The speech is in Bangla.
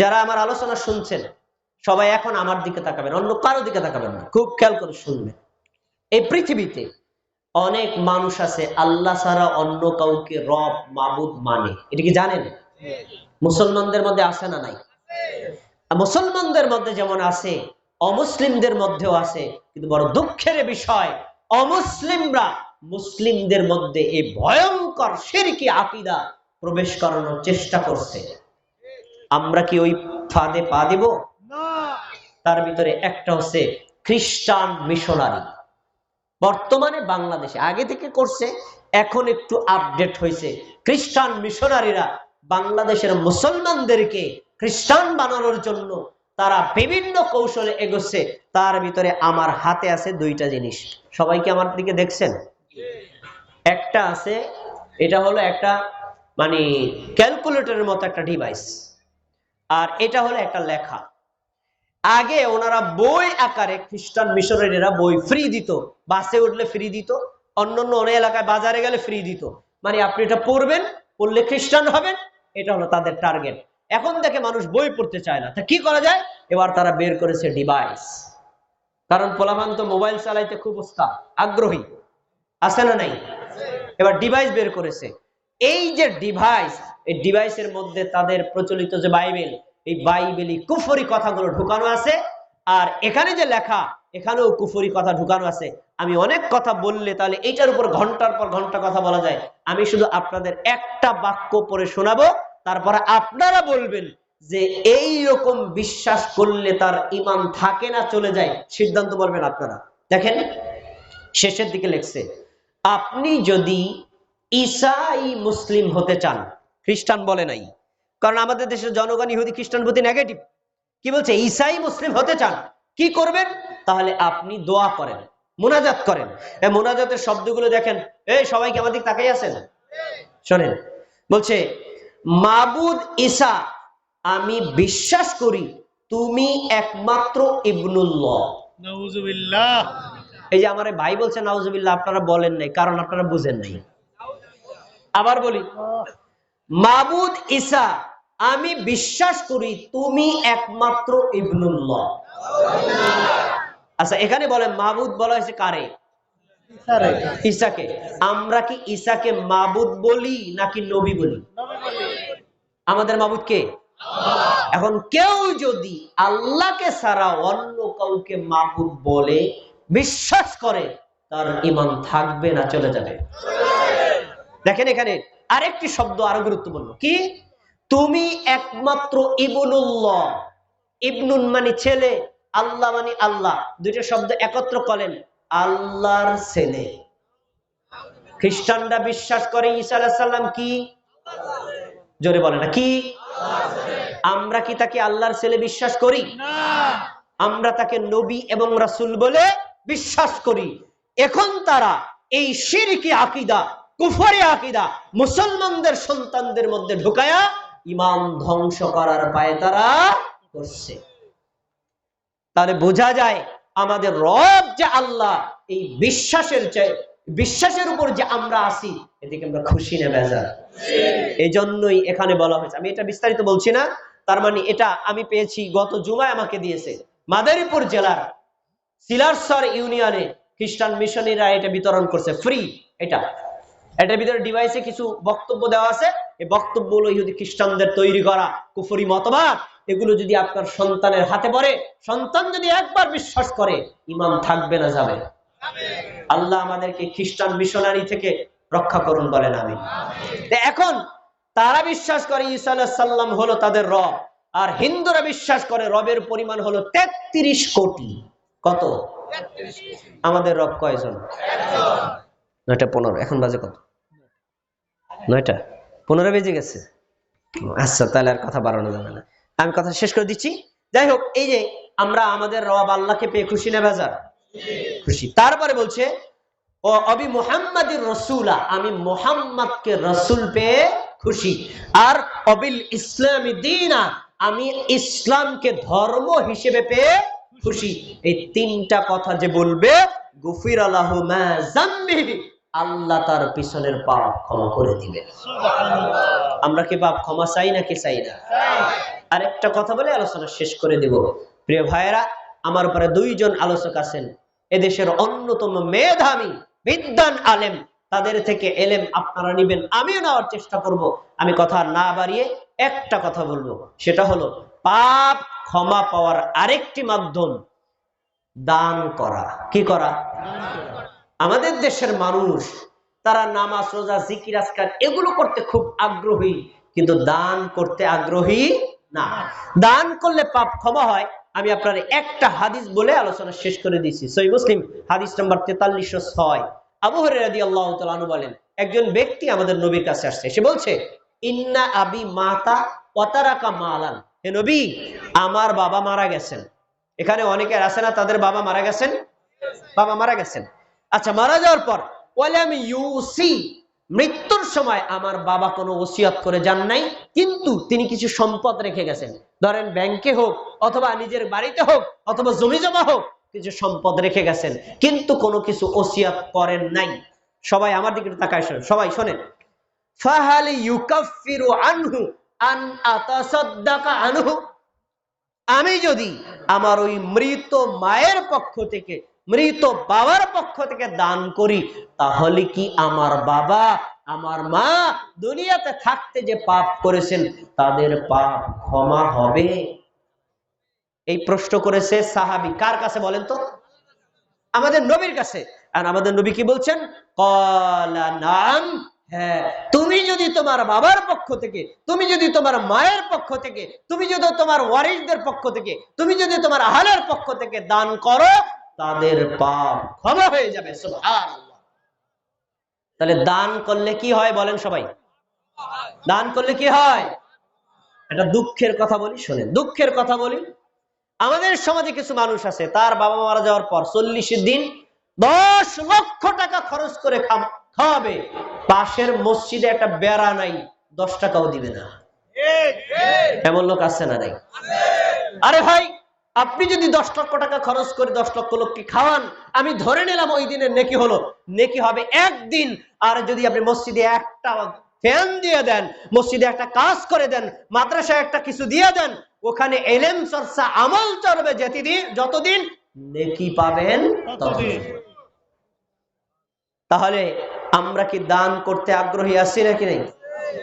যারা আমার আলোচনা শুনছেন, সবাই এখন আমার দিকে তাকাবেন, অন্য কারও দিকে তাকাবেন না, খুব খেয়াল করে শুনবেন। এই পৃথিবীতে অনেক মানুষ আছে, আল্লাহ ছাড়া অন্য কাউকে রব, মাবুদ মানে। এটা কি জানেন? মুসলমানদের মধ্যে আছে না নাই? মুসলমানদের মধ্যে যেমন আছে, অমুসলিমদের মধ্যেও আছে, কিন্তু বড় দুঃখের বিষয়, অমুসলিমরা মুসলিমদের মধ্যে এই ভয়ঙ্কর সিরকি আকিদা প্রবেশ করানোর চেষ্টা করছে। আমরা কি ওই ফাঁদে পা দিব? তার ভিতরে একটা হচ্ছে খ্রিস্টান মিশনারি। বর্তমানে বাংলাদেশে আগে থেকে করছে এখন একটু আপডেট হয়েছে খ্রিস্টান মিশনারিরা বাংলাদেশের মুসলমানদেরকে খ্রিস্টান বানানোর জন্য তারা বিভিন্ন কৌশলে এগোচ্ছে। তার ভিতরে আমার হাতে আছে দুইটা জিনিস। সবাই কি আমার দিকে দেখছেন? একটা আছে এটা হলো একটা মানে ক্যালকুলেটরের মতো একটা ডিভাইস আর এটা হলো একটা লেখা। আগে ওনারা বই আকারে খ্রিস্টান মিশনারিরা বই ফ্রি দিত। বাসে উঠলে ফ্রি দিত, অন্যান্য অনেক এলাকায় বাজারে গেলে ফ্রি দিত। মানে আপনি এটা পড়বেন, পড়লে খ্রিস্টান হবেন, এটা হলো তাদের টার্গেট এখন দেখে মানুষ বই পড়তে চায় না। তা কি করা যায়? এবার তারা বের করেছে ডিভাইস কারণ পোলাপান তো মোবাইল চালাইতে খুব উস্তাদ, আগ্রহী। আছে না নাই? এবার ডিভাইস বের করেছে। এই যে ডিভাইস এই ডিভাইসের মধ্যে তাদের প্রচলিত যে বাইবেল, এই বাইবেলি কুফরি কথাগুলো ঢুকানো আছে। আর এখানে যে লেখা, এখানেও কুফরি কথা ঢুকানো আছে। আমি অনেক কথা বললে তাহলে এইটার উপর ঘণ্টার পর ঘণ্টা কথা বলা যায়। আমি শুধু আপনাদের একটা বাক্য পরে শোনাবো, তারপরে আপনারা বলবেন যে এই রকম বিশ্বাস করলে তার ইমান থাকে না, চলে যায়। সিদ্ধান্ত বলবেন আপনারা। দেখেন, শেষের দিকে লেখছে, আপনি যদি ঈসাই মুসলিম হতে চান খ্রিস্টান বলে নাই। কারণ আমাদের দেশের জনগণ ইহুদি খ্রিস্টান প্রতি নেগেটিভ কি বলছে? ঈসাই মুসলিম হতে চান। কি করবেন? তাহলে আপনি দোয়া করেন মোনাজাত করেন। এই মোনাজাতের শব্দগুলো দেখেন। এই সবাইকে আমাদের তাকাই আছেন? শোনেন। বলছে মাবুদ ইসা আমি বিশ্বাস করি তুমি একমাত্র ইবনুল্লাহ। এই যে আমার ভাই বলছে নাউজুবিল্লাহ আপনারা বলেন নাই কারণ আপনারা বুঝেন নাই। আবার বলি মাবুদ ঈসা আমি বিশ্বাস করি তুমি একমাত্র ইবনুল্লাহ। আচ্ছা এখানে বলে মাবুদ বলা হয়েছে কারে? ঈসাকে। আমরা কি ঈসাকে মাবুদ বলি নাকি নবী বলি? আমাদের মাবুদ কে? এখন কেউ যদি আল্লাহকে ছাড়া অন্য কাউকে মাবুদ বলে বিশ্বাস করে তার ইমান থাকবে না চলে যাবে। দেখেন এখানে আরেকটি শব্দ আরও গুরুত্বপূর্ণ। কি? তুমি একমাত্র ইবনুল্লাহ। ইবনুন মানে ছেলে আল্লাহ মানে আল্লাহ। দুইটা শব্দ একত্র করেন আল্লাহর ছেলে। খ্রিস্টানরা বিশ্বাস করে ঈসা আলাইহিস সালাম কি? জোরে বলে না কি? আমরা কি তাকে আল্লাহর ছেলে বিশ্বাস করি? আমরা তাকে নবী এবং রাসূল বলে বিশ্বাস করি। এখন তারা এই শিরকি আকিদা কুফরি আকিদা মুসলমানদের সন্তানদের মধ্যে ঢুকায়া ইমান ধ্বংস করার পায়ে তারা করছে। তাহলে বোঝা যায় আমাদের রব যে আল্লাহ, এই বিশ্বাসের বিশ্বাসের উপর যে আমরা আসি এদিকে আমরা খুশি না বেজার? এই জন্যই এখানে বলা হয়েছে। আমি এটা বিস্তারিত বলছি না, তার মানে এটা আমি পেয়েছি, গত জুমায় আমাকে দিয়েছে। মাদারীপুর জেলার সিলারসর ইউনিয়নে খ্রিস্টান মিশনারিরা এটা বিতরণ করছে, ফ্রি এটা। এটার ভিতরে ডিভাইসে কিছু বক্তব্য দেওয়া আছে। এই বক্তব্যগুলো ইহুদি খ্রিস্টানদের তৈরি করা কুফরি মতবাদ। এগুলো যদি আপনার সন্তানের হাতে পড়ে সন্তান যদি একবার বিশ্বাস করে ইমান থাকবে না যাবে। আল্লাহ আমাদেরকে খ্রিস্টান মিশনারি থেকে রক্ষা করুন বলেন আমি। এখন তারা বিশ্বাস করে ঈসা আলাইহিস সাল্লাম হলো তাদের রব আর হিন্দুরা বিশ্বাস করে রবের পরিমাণ হলো তেত্রিশ কোটি। কত? আমাদের রব কয়জন? নয়টা পনেরো এখন বাজে কত? নয়টা? পনেরো বেজে গেছে। আচ্ছা তাহলে আর কথা বাড়ানো যাবে না। আমি কথা শেষ করে দিচ্ছি। যাই হোক, এই যে আমরা আমাদের রব আল্লাহকে পেয়ে খুশি না বাজার? খুশি। তারপরে বলছে, ও অবি রসুলা, আমি মোহাম্মদকে রসুল পেয়ে খুশি। আর অবিল ইসলামী দিনা, আমি ইসলামকে ধর্ম হিসেবে পেয়ে খুশি। এই তিনটা কথা যে বলবে গুফির আল্লাহ আল্লাহ তার পিছনের পাপ ক্ষমা করে দিবে। আমরা কি পাপ ক্ষমা চাই নাকি চাই না? আরেকটা কথা বলে আলোচনা শেষ করে দেব। প্রিয় ভাইয়েরা আমার উপরে দুইজন আলোচক আছেন। এদেশের অন্যতম মেধাবী বিদ্যান আলেম তাদের থেকে এলেম আপনারা নিবেন। আমিও নেওয়ার চেষ্টা করব। আমি কথা না বাড়িয়ে একটা কথা বলব। সেটা হলো পাপ ক্ষমা পাওয়ার আরেকটি মাধ্যম দান করা। কি করা। আমাদের দেশের মানুষ, তারা নামাজ, রোজা, জিকির, আজকার, এগুলো করতে খুব আগ্রহী। কিন্তু দান করতে আগ্রহী না। দান করলে পাপ ক্ষমা হয়। আমি আপনার একটা হাদিস বলে আলোচনা শেষ করে দিচ্ছি সই মুসলিম, হাদিস নাম্বার তেতাল্লিশশো ছয়। আবু হরাদি আল্লাহ তালু বলেন, একজন ব্যক্তি আমাদের নবীর কাছে আসছে। সে বলছে, ইন্না আবি মাতা অতারাকা মালান। হে নবী, আমার বাবা মারা গেছেন। এখানে অনেকের আছে না, তাদের বাবা মারা গেছেন? বাবা মারা গেছেন। আচ্ছা মারা যাওয়ার পর আমি ইউসি, মৃত্যুর সময় আমার বাবা কোনো ওসিয়ত করে যান নাই, কিন্তু তিনি কিছু সম্পদ রেখে গেছেন। ধরেন ব্যাংকে হোক, অথবা নিজের বাড়িতে হোক, অথবা জমি জমা হোক, কিছু সম্পদ রেখে গেছেন, কিন্তু কোনো কিছু ওসিয়াত করেন নাই। সবাই আমার দিকে তাকায় শোনেন, সবাই শোনেন। ফাহাল ইউকাফিরু আনহু, আন আতাসাদ্দাকা আনহু। আমি যদি আমার ওই মৃত মায়ের পক্ষ থেকে মৃত বাবার পক্ষ থেকে দান করি, তাহলে কি আমার বাবা, আমার মা দুনিয়াতে থাকতে যে পাপ করেছেন, তাদের পাপ ক্ষমা হবে? এই প্রশ্ন করেছে সাহাবি, কার কাছে বলেন তো? আমাদের নবীর কাছে। আর আমাদের নবী কি বলছেন? কলা নাম হ্যাঁ তুমি যদি তোমার বাবার পক্ষ থেকে, তুমি যদি তোমার মায়ের পক্ষ থেকে, তুমি যদি তোমার ওয়ারিসদের পক্ষ থেকে, তুমি যদি তোমার আহালের পক্ষ থেকে দান করো তাদের পাপ ক্ষমা হয়ে যাবে তাহলে দান করলে কি হয় বলেন সবাই? দান করলে কি হয়? এটা দুঃখের কথা বলি শোনেন দুঃখের কথা বলি। আমাদের সমাজে কিছু মানুষ আছে তার বাবা মারা যাওয়ার পর চল্লিশ দিন দশ লক্ষ টাকা খরচ করে খাওয়াবে। পাশের মসজিদে একটা বেড়া নাই দশ টাকাও দিবে না। এমন লোক আছে না নাই? আরে ভাই আপনি যদি দশ লক্ষ টাকা খরচ করে দশ লক্ষ লোককে খাওয়ান, আমি ধরে নিলাম ওই দিনের নেকি হলো। নেকি হবে একদিন। আর যদি আপনি মসজিদে একটা ফ্যান দিয়ে দেন, মসজিদে একটা কাজ করে দেন, মাদ্রাসায় একটা কিছু দিয়ে দেন, ওখানে এলেম চর্চা আমল চলবে যেদিন যতদিন নেকি পাবেন তাহলে আমরা কি দান করতে আগ্রহী আছি নাকি নেই?